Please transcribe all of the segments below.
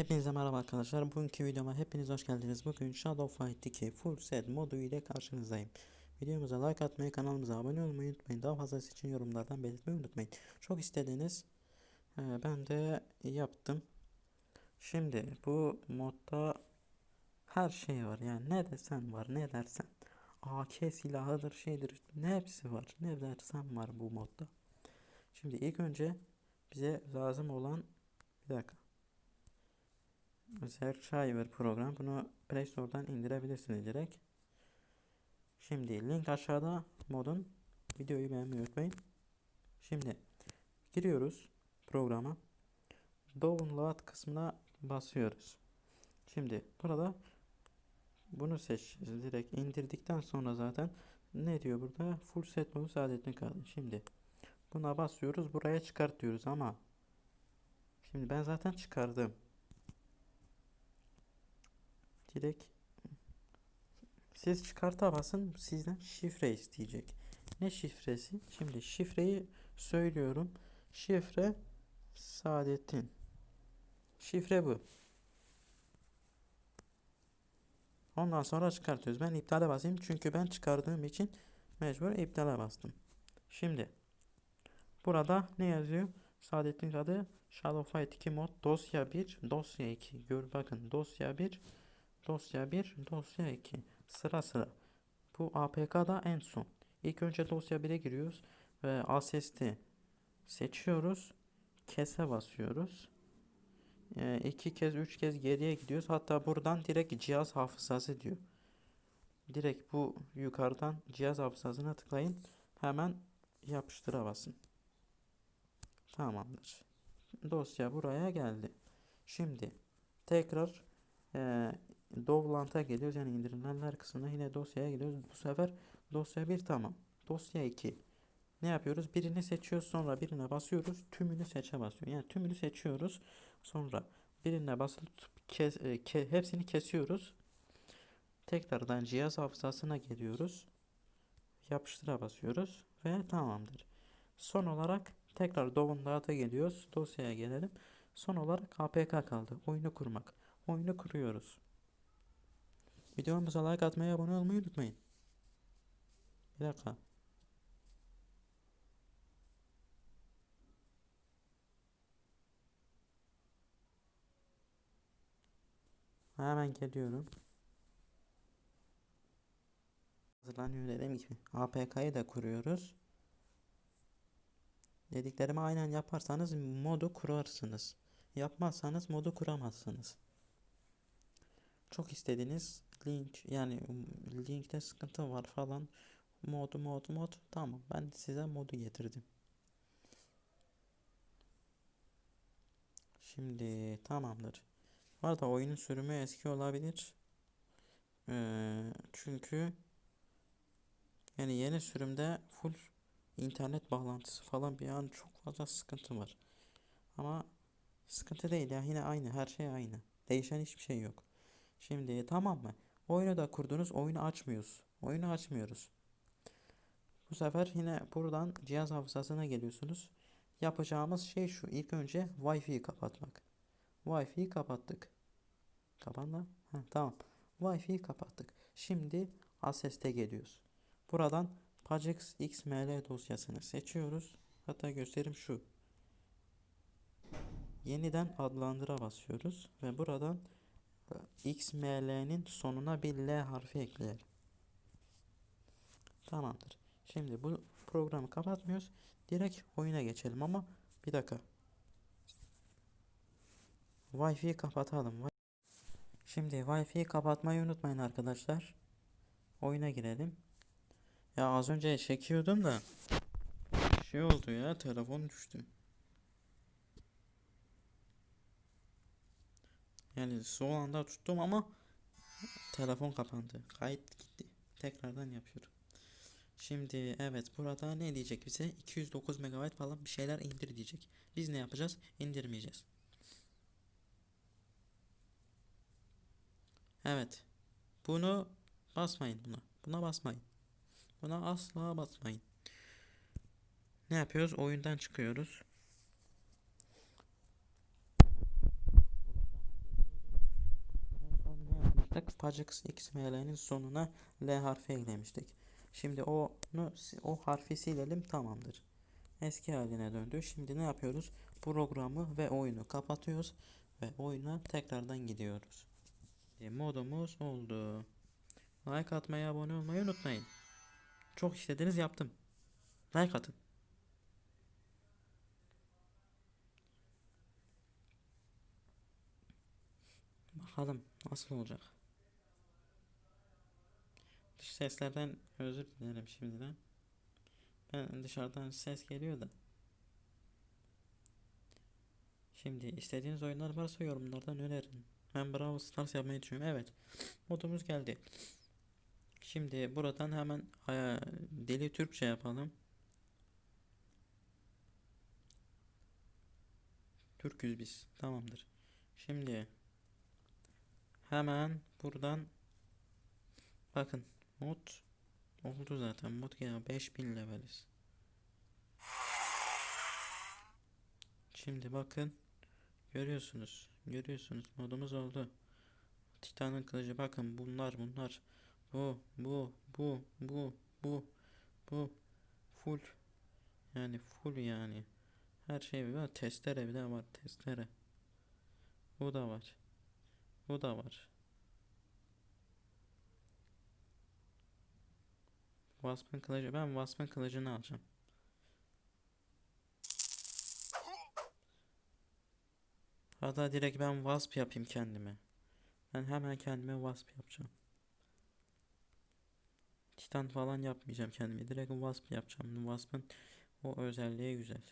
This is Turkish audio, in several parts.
Hepinize merhaba arkadaşlar. Bugünkü videoma hepiniz hoş geldiniz. Bugün Shadow Fight 2 Full Set modu ile karşınızdayım. Videomuza like atmayı, kanalımıza abone olmayı unutmayın. Daha fazlası için yorumlardan belirtmeyi unutmayın. Çok istediğiniz e, ben de yaptım. Şimdi bu modda her şey var. Yani ne desen var, ne dersen. AK silahıdır, şeydir. Ne hepsi var. Ne dersen var bu modda. Şimdi ilk önce bize lazım olan bir dakika. Zerchiver program. Bunu Play Store'dan indirebilirsiniz direkt. Şimdi link aşağıda modun videoyu beğenmeyi unutmayın. Şimdi giriyoruz programa. Download kısmına basıyoruz. Şimdi burada bunu seçeceğiz. Direkt indirdikten sonra zaten ne diyor burada? Full set modu saadetini kaldı. Şimdi buna basıyoruz. Buraya çıkartıyoruz ama şimdi ben zaten çıkardım. Direkt siz çıkarta basın sizden şifre isteyecek. Ne şifresi? Şimdi şifreyi söylüyorum. Şifre Saadettin. Şifre bu. Ondan sonra çıkartıyoruz. Ben iptale basayım çünkü ben çıkardığım için mecbur iptale bastım. Şimdi burada ne yazıyor? Saadettin adı Shadow Fight 2 mod dosya 1 dosya 2 gör bakın dosya 1 dosya 1 dosya 2 sıra sıra. Bu APK da en son. İlk önce dosya 1'e giriyoruz ve ASS'ti seçiyoruz. Kese basıyoruz. E, iki kez üç kez geriye gidiyoruz. Hatta buradan direkt cihaz hafızası diyor. Direkt bu yukarıdan cihaz hafızasına tıklayın. Hemen yapıştıra basın tamamdır. Dosya buraya geldi. Şimdi tekrar e, Dovlant'a geliyoruz yani indirilenler kısmına yine dosyaya geliyoruz. Bu sefer dosya 1 tamam. Dosya 2. Ne yapıyoruz? Birini seçiyoruz sonra birine basıyoruz. Tümünü seçe basıyor. Yani tümünü seçiyoruz. Sonra birine tutup kes, e, ke, hepsini kesiyoruz. Tekrardan cihaz hafızasına geliyoruz. Yapıştıra basıyoruz ve tamamdır. Son olarak tekrar Dovlant'a geliyoruz. Dosyaya gelelim. Son olarak APK kaldı. Oyunu kurmak. Oyunu kuruyoruz. Videomuza like atmayı, abone olmayı unutmayın. Bir dakika. Hemen geliyorum. Hazırlanıyor dediğim gibi. APK'yı da kuruyoruz. Dediklerimi aynen yaparsanız modu kurarsınız. Yapmazsanız modu kuramazsınız. Çok istediğiniz link yani linkte sıkıntı var falan. Mod mod mod tamam ben size modu getirdim. Şimdi tamamdır. Bu arada oyunun sürümü eski olabilir. Ee, çünkü yani yeni sürümde full internet bağlantısı falan bir an çok fazla sıkıntı var. Ama sıkıntı değil ya yine aynı her şey aynı. Değişen hiçbir şey yok. Şimdi tamam mı Oyunu da kurdunuz. Oyunu açmıyoruz. Oyunu açmıyoruz. Bu sefer yine buradan cihaz hafızasına geliyorsunuz. Yapacağımız şey şu. İlk önce Wi-Fi'yi kapatmak. Wi-Fi'yi kapattık. Kapandı. Ha, tamam. Wi-Fi'yi kapattık. Şimdi Access'te geliyoruz. Buradan Pagex XML dosyasını seçiyoruz. Hatta gösterim şu. Yeniden adlandıra basıyoruz ve buradan XML'nin sonuna bir L harfi ekleyelim. Tamamdır. Şimdi bu programı kapatmıyoruz. Direkt oyuna geçelim ama bir dakika. Wi-Fi'yi kapatalım. Şimdi Wi-Fi'yi kapatmayı unutmayın arkadaşlar. Oyuna girelim. Ya az önce çekiyordum da şey oldu ya telefon düştü. Yani son anda tuttum ama telefon kapandı. Kayıt gitti. Tekrardan yapıyorum. Şimdi evet burada ne diyecek bize? 209 MB falan bir şeyler indir diyecek. Biz ne yapacağız? İndirmeyeceğiz. Evet. Bunu basmayın buna. Buna basmayın. Buna asla basmayın. Ne yapıyoruz? Oyundan çıkıyoruz. Yaptık? Pajix XML'nin sonuna L harfi eklemiştik. Şimdi onu o harfi silelim tamamdır. Eski haline döndü. Şimdi ne yapıyoruz? Programı ve oyunu kapatıyoruz ve oyuna tekrardan gidiyoruz. E, modumuz oldu. Like atmayı, abone olmayı unutmayın. Çok istediniz yaptım. Like atın. Bakalım nasıl olacak. Seslerden özür dilerim şimdiden. Ben dışarıdan ses geliyor da. Şimdi istediğiniz oyunlar varsa yorumlardan önerin. Ben Brawl Stars yapmayı düşünüyorum. Evet. Modumuz geldi. Şimdi buradan hemen aya, dili Türkçe yapalım. Türküz biz. Tamamdır. Şimdi hemen buradan bakın mod oldu zaten. Mod ya 5000 leveliz. Şimdi bakın. Görüyorsunuz. Görüyorsunuz. Modumuz oldu. Titan'ın kılıcı. Bakın bunlar bunlar. Bu bu bu bu bu bu. Full. Yani full yani. Her şey var. Testere bile var. Testere. Bu da var. Bu da var Wasp'ın kılıcı ben Wasp'ın kılıcını alacağım Hatta direkt ben Wasp yapayım kendime ben hemen kendime Wasp yapacağım Titan falan yapmayacağım kendime. Direkt Wasp yapacağım. Wasp'ın o özelliği güzel.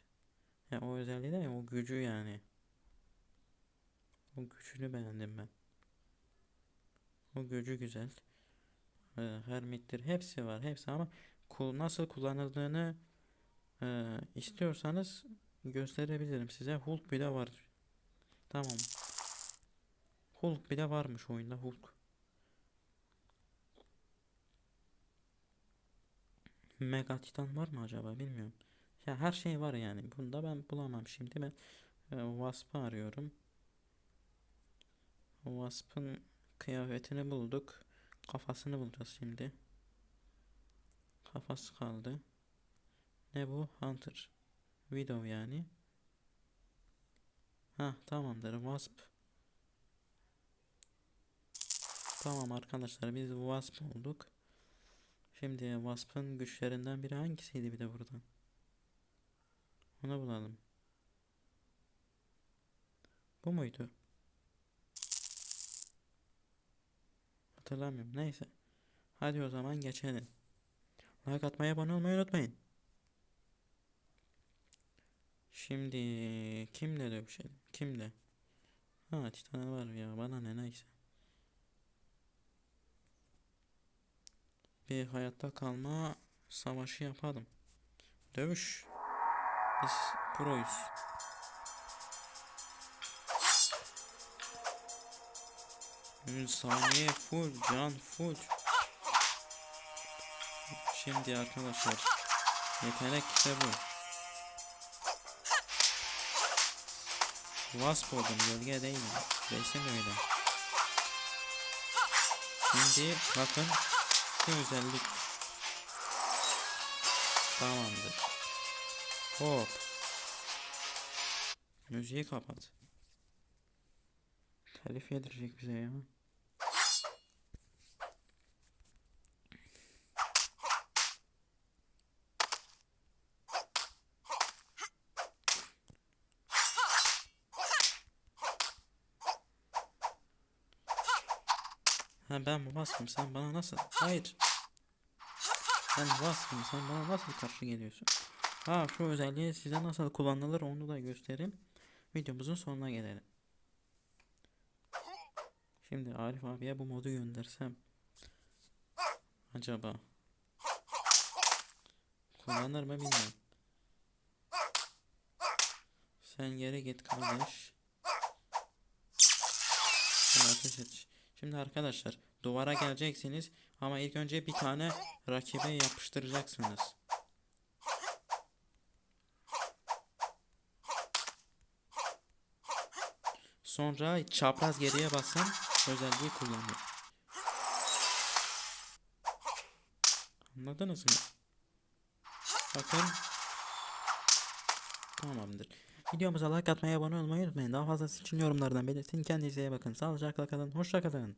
Ya o özelliği de o gücü yani. O gücünü beğendim ben. O gücü güzel. Ee, Hermit'tir hepsi var. Hepsi ama nasıl kullanıldığını e, istiyorsanız gösterebilirim size. Hulk bile var. Tamam. Hulk bile varmış oyunda Hulk. Mega Titan var mı acaba bilmiyorum. Ya her şey var yani. Bunda ben bulamam şimdi ben e, Wasp'ı arıyorum. Wasp'ın kıyafetini bulduk. Kafasını bulacağız şimdi. Kafası kaldı. Ne bu? Hunter. Widow yani. Ha tamamdır. Wasp. Tamam arkadaşlar biz Wasp olduk. Şimdi Wasp'ın güçlerinden biri hangisiydi bir de buradan? Onu bulalım. Bu muydu? Hatırlamıyorum. Neyse. Hadi o zaman geçelim. Like atmayı, abone olmayı unutmayın. Şimdi kimle dövüşelim? Kimle? Ha Titan var ya bana ne neyse. bir hayatta kalma savaşı yapalım. Dövüş. Biz proyuz. Saniye full, can full. Şimdi arkadaşlar yetenek işte bu. Wasp oldum gölge değil mi? Resim öyle. Şimdi bakın şu özellik. Tamamdır. Hop. Müziği kapat. Telif yedirecek bize ya. Ben vasfım sen bana nasıl? Hayır. Ben vasfım sen bana nasıl karşı geliyorsun? Ha şu özelliği size nasıl kullanılır onu da göstereyim. Videomuzun sonuna gelelim. Şimdi Arif abiye bu modu göndersem acaba kullanır mı bilmiyorum. Sen geri git kardeş. Sen et. Şimdi arkadaşlar Duvara geleceksiniz ama ilk önce bir tane rakibe yapıştıracaksınız. Sonra çapraz geriye basan özelliği kullanıyor. Anladınız mı? Bakın. Tamamdır. Videomuza like atmayı, abone olmayı unutmayın. Daha fazlası için yorumlardan belirtin. Kendinize iyi bakın. Sağlıcakla kalın. Hoşça kalın.